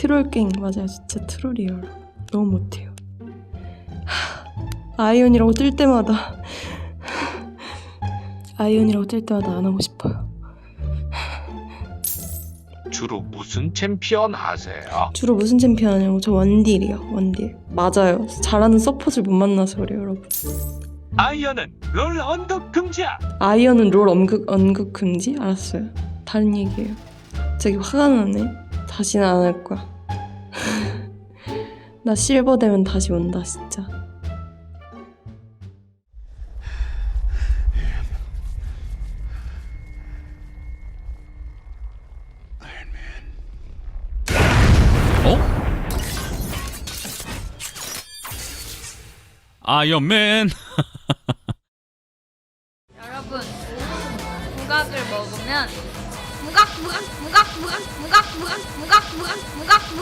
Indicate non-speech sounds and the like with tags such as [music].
트롤 갱 맞아요. 진짜 트롤이에요. 너무 못해요. 하, 아이언이라고 뜰 때마다 아이언이라고 뜰 때마다 안 하고 싶어요. 주로 무슨 챔피언 하세요? 주로 무슨 챔피언 하냐고. 저 원딜이요. 원딜. 맞아요. 잘하는 서폿을 못 만나서 그래요 여러분. 아이언은 롤 언덕 금지야. 아이언은 롤 언급, 언급 금지? 알았어요. 다른 얘기예요. 갑자기 화가 나네 다시는 안 할 거야. [laughs] 나 실버 되면 다시 온다, 진짜. 어? 아이언맨 [laughs] 여러분, 조각을 먹으면 Murak Murak Murak Murak Murak Murak Murak Murak Murak